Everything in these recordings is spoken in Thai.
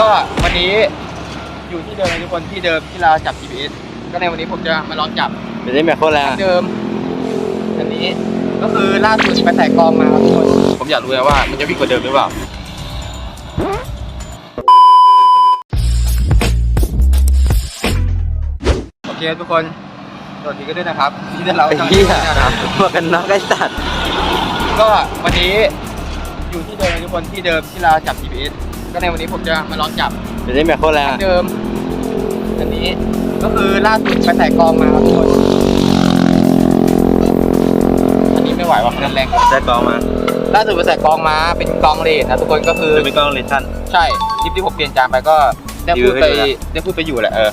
ก็วันนี้อยู่ที่เดิมนะทุกคนที่เดิมที่เราจับ GPS ก็ในวันนี้ผมจะมาลองจับเดี๋ยวนี้แม่โคตรแรงเดิมอันนี้ก็คือล่าสุดไปใส่กองมาครับทุกคนผมอยากรู้ไงว่ามันจะวิ่งกว่าเดิมหรือเปล่า โอเคทุกคนสวัสดีกันด้วยนะครับที่เราไอ้ทำเหี้ยนะครับ หมวกกันน็อกไอ้สัตว์ก็วันนี้อยู่ที่เดิมนะทุกคนที่เดิมที่เราจับ GPS ก็ในวันนี้ผมจะมาลองจับเดี๋ยวนี้แม่โคตรแรงเดิม อันนี้ก็คือล่าสุดไปใส่กองมาครับทุกคนอันนี้ไม่ไหวว่ะนั่นแรงได้กองมาล่าสุดไปใส่กองมาเป็นกองเลนนะทุกคนก็คือจะเป็นกองเลชั่นใช่คลิปที่ผมเปลี่ยนจานไปก็ได้พูดไปรีวิวให้ดูนะได้พูดไปอยู่แหละเออ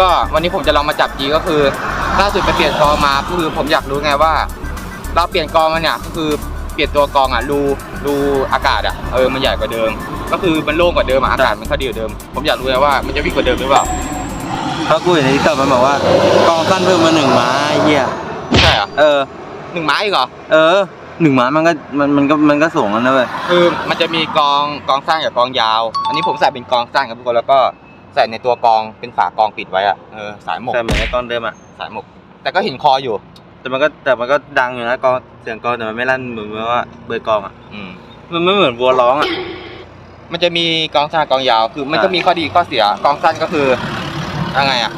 ก็วันนี้ผมจะลองมาจับจีก็คือ ล่าสุดไปเปลี่ยนกองมาก็คือผมอยากรู้ไงว่า เราเปลี่ยนกองมาเนี่ยก็คือ เปลี่ยนตัวกองอะรูรูอากาศอะเออมันใหญ่กว่าเดิม ก็คือมันโล่งกว่าเดิมอะอากาศมันเข้าดีกว่าเดิม ผมอยากรู้ไงว่ามันจะวิ่งกว่าเดิมหรือเปล่าเพราะกูเห็นในทิกตอกมันบอกว่ากองสั้นเพิ่มมาหนึ่งม้าไอ้เหี้ยใช่เหรอเออหนึ่งไม้อีกเหรอเออหนึ่งม้ามันก็มันมันก็มันก็สูงแล้วนะเว้ยคือมันจะมีกองกองสั้นกับกองยาว อันนี้ผมใส่เป็นกองสั้นครับทุกคนแล้วก็ใส่ในตัวกองเป็นฝากองปิดไว้อะเออสายหมกแต่เหมือนไอ้กองเดิมอะสายหมก แต่ก็เห็นคออยู่ แต่มันก็แต่มันก็ดังอยู่นะกองเสียงกองแต่มันไม่ลั่นเหมือนว่าเบอร์กองอะอืมมันไม่เหมือนวัวร้องอะมันจะมีกองสั้นกองยาวคือมันก็อ่ามีมีข้อดีข้อเสียกองสั้นก็คือยังไงอะ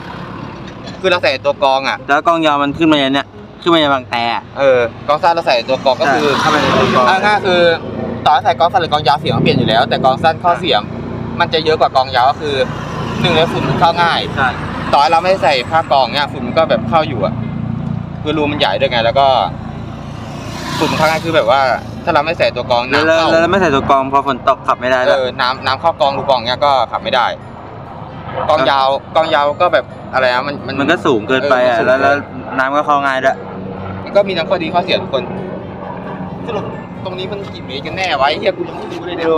คือเราใส่ตัวกองอะ แล้วกองยาวมันขึ้นมาอย่างเนี้ยขึ้นมาอย่างบางแต่อะเออกองสั้นเราใส่ตัวกองก็คือเข้าไปในตัวกองเอาง่ายๆคือต่อให้ใส่กองสั้นหรือกองยาวเสียงมันเปลี่ยนอยู่แล้ว แต่กองสั้นข้อเสียง มันจะเยอะกว่ากองยาวก็คือหนึ่งเลยฝุ่นมันเข้าง่ายใช่ต่อให้เราไม่ใส่ผ้ากองเนี่ยฝุ่นมันก็แบบเข้าอยู่อะ คือรูมันใหญ่ด้วยไง แล้วก็ฝุ่นมันเข้าง่ายคือแบบว่า ถ้าเราไม่ใส่ตัวกองแล้วน้ำแล้วเข้าแล้วไม่ใส่ตัวกองพอฝนตกขับไม่ได้เอแล้ว อน้ำน้ำเข้ากองรูกองเนี่ยก็ขับไม่ได้กองยาวกองยาวก็แบบอะไรนะมันมันก็สูงเกินไปอะเออมันสูงแล้วแล้วน้ำก็เข้าง่ายด้วยมันก็มีทั้งข้อดีข้อเสียทุกคนสรุปตรงนี้มันกี่เมตรกันแน่วะไอ้เฮียกูยังไม่รู้เลยเนี่ย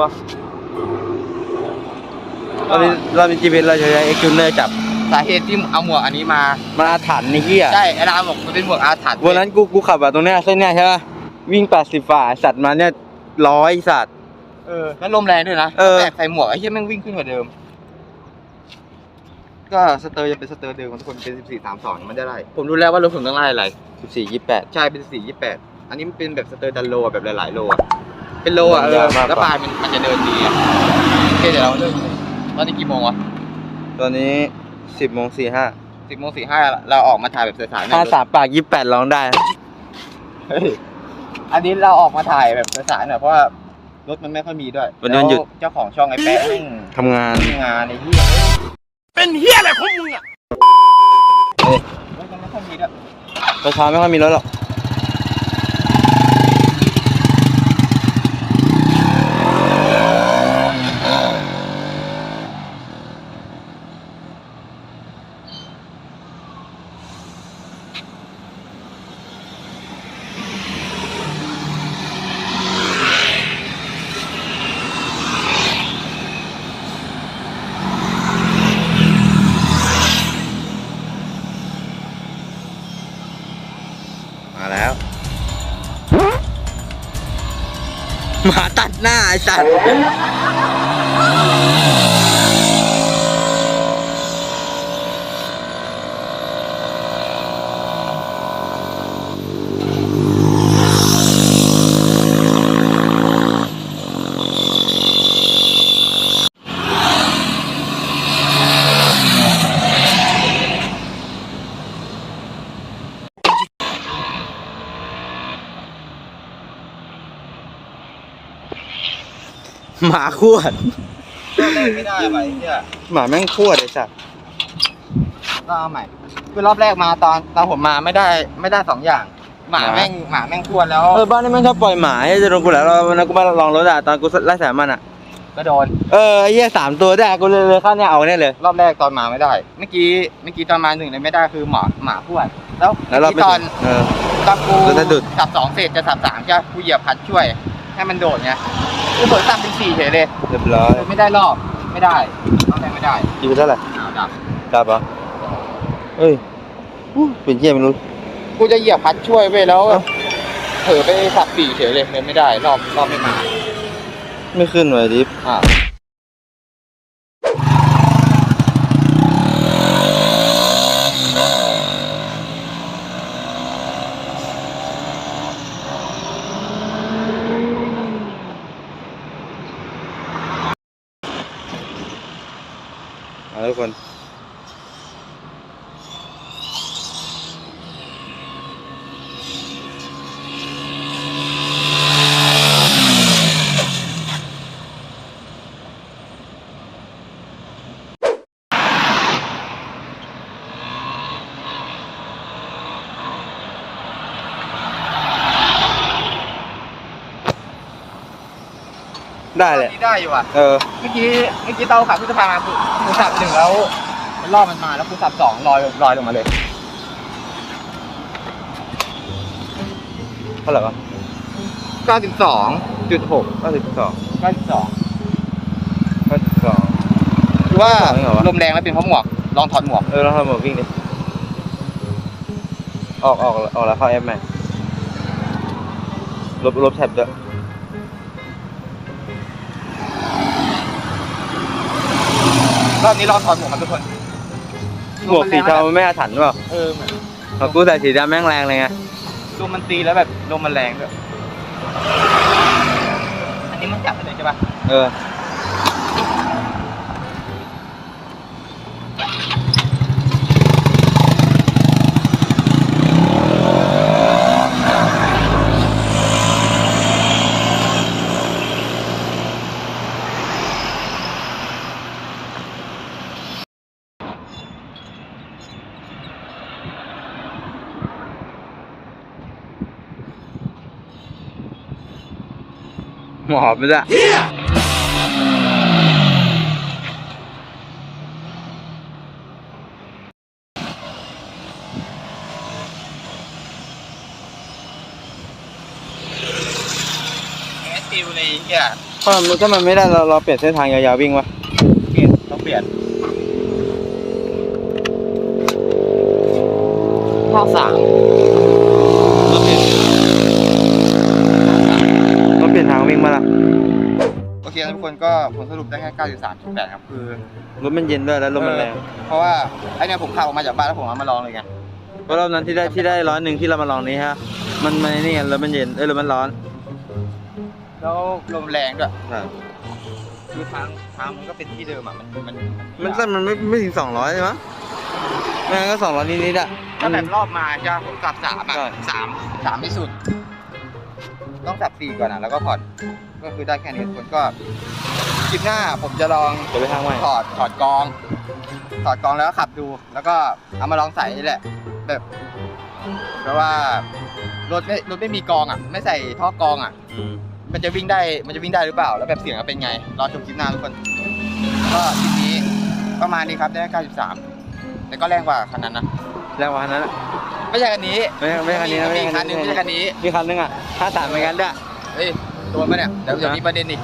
เรามีเรามี GPS เราจะใช้ X Tuner จับ สาเหตุที่เอาหมวกอันนี้มา มันอาถรรพ์นี่เหี้ยใช่ไอ้รามบอกมันเป็นหมวกอาถรรพ์วันนั้นกูกูขับแบบตรงเนี้ยเส้นเนี้ยใช่ป่ะวิ่ง80ฝ่าสัตว์มาเนี่ยร้อยสัตว์ เออแล้วลมแรงด้วยนะเออแบกใส่หมวกไอ้เฮียแม่งวิ่งขึ้นกว่าเดิม ก็สเตอร์ยังเป็นสเตอร์เดิมของทุกคนเป็น14 32มันได้ไรผมรู้แล้วว่ารถผมต้องไล่อะไร14 28 ใช่เป็น14 28 อันนี้มันเป็นแบบสเตอร์ดันโลอะแบบหลายๆโลอะเป็นโลอะเออยาวมากกว่าแล้วปลายมันมันจะเดินดีอะโอเคเดี๋ยวเราเริ่มเลยตอนนี้กี่โมงวะตอนนี้ 10โมง45สิบโมงสี่ห้าเราออกมาถ่ายแบบสายๆหน่อย53ปาก28ร้องได้ เฮ้ยอันนี้เราออกมาถ่ายแบบสายๆหน่อยเพราะว่ารถมันไม่ค่อยมีด้วยวันนี้วันหยุด แล้วเจ้าของช่องไอ้แป๊ะแม่งทำงาน ทำงานในที่เป็นเฮียอะไรของมึงอะเฮ้ยรถมันไม่ค่อยมีด้วย ประชาไม่ค่อยมีรถหรอก หน้าไอ้สัตว์ หมาขวด ไม่ได้ไปเฮียหมาแม่งขวดไอ้สัตว์ก็เอาใหม่คือรอบแรกมาตอนตอนผมมาไม่ได้ไม่ได้สองอย่าง หมาแม่งหมาแม่งควรแล้ว เออบ้านนี้แม่งชอบปล่อยหมาไอ้จะโดนกูแล้ววันนั้นกูมาลองรถอะตอนกูไล่สายมันอะก็โดน เออไอ้เหี้ยสามตัวได้กูเลยเลยเข้าเนี่ยเอาเนี่ยเลย รอบแรกตอนมาไม่ได้ เมื่อกี้เมื่อกี้ตอนมาหนึ่งเลยไม่ได้คือหมาหมาควรแล้วแล้วเราที่ตอนเออตอนกูแล้วสะดุด สับสองเศษจะสับสามใช่ปะกูเหยียบพัดช่วย ให้มันโดดไง กูเปิดสับเป็นสี่เฉยเลยเรียบร้อยเลยไม่ได้รอบ ไม่ได้รอบแรกไม่ได้กี่เป็นเท่าไหร่อ้าวดับกลับเหรอเอ้ยอู้เป็นเหี้ยไม่รู้กูจะเหยียบพัดช่วยไปแล้วเผลอไปสับสี่เฉยเลยเลยไม่ได้รอบรอบไม่มา ไม่ขึ้นเลยดิฟอ่า เได้เลยนี่ได้อยู่อะเออเมื่อกี้เมื่อกี้เตาขับขึ้นสะพานมาคือกูสับหนึ่งแล้วมันรอบมันมาแล้วกูสับสองลอยลอยลงมาเลยเท่าไหร่วะเก้าสิบสองจุดหกเก้าสิบสองเก้าสิบสองเก้าสิบสองคือว่าเก้าสิบสองเหรอวะลมแรงแล้วเป็นเพราะหมวกลองถอดหมวกเออลองทำหมวกวิ่งดิออกออกออกแล้วเข้าแอปใหม่ลบลบแท็บด้วย รอบนี้ลองถอดหมวกกันทุกคนหมวกสีเทามันไม่อาถรรพ์เปล่าเออเหมือนของกูใส่สีดำแม่งแรงเลยไงลมมันตีแล้วแบบลมมันแรงด้วยอันนี้มันจับไปเลยใช่ปะเออ หมอบไม่ได้แอสติลเลยเฮียถ้ามันถ้ามันไม่ได้เราเราเปลี่ยนเส้นทางยาวๆวิ่งวะ เปลี่ยนต้องเปลี่ยนภาคสาม เราเปลี่ยนเราเปลี่ยนทาง วิ่งมาละโอเคทุกคนก็ผลสรุปได้แค่ 93.8 ครับ คือรถมันเย็นด้วยแล้วลมมันแรงเพราะว่าไอเนี่ยผมขับออกมาจากบ้านแล้วผมเอามาลองเลยไงเพราะรอบนั้นที่ได้ที่ได้ร้อยหนึ่งที่เรามาลองนี้ฮะ มันมันนี่ไงรถมันเย็นเอ้ยรถมันร้อน แล้วลมแรงด้วยใช่คือทางทางมันก็เป็นที่เดิมอะมันมันมันสั้นมันไม่ไม่ถึงสองร้อยใช่ไหมไม่งั้นก็สองร้อยนิดๆอะถ้าแบบรอบมาใช่ปะผมสับสามอะใช่สามสามที่สุด ต้องสับสี่ก่อนอะแล้วก็ผ่อนก็คือได้แค่นี้ทุกคนก็คลิปหน้าผมจะลองจะไปทางใหม่ถอดถอดกองถอดกองแล้วก็ขับดู แล้วก็เอามาลองใส่นี่แหละ แบบเพราะว่ารถไม่รถไม่มีกองอะ ไม่ใส่ท่อกองอะอืมมันจะวิ่งได้มันจะวิ่งได้หรือเปล่า แล้วแบบเสียงจะเป็นไง รอชมคลิปหน้าทุกคน ก็คลิปนี้ประมาณนี้ครับได้ 93 แต่ก็แรงกว่าคันนั้นนะแรงกว่าคันนั้นอะ ไม่ใช่คันนี้ไม่ใช่ไม่ใช่คันนี้นะมีไม่อีกใช่คันหนึงไม่ใช่คันนี้ มีคันนึงอะห้าสามเหมือนกันด้วยเฮ้ย ตัวมันเนี่ย เดี๋ยวจะมีประเด็นอีก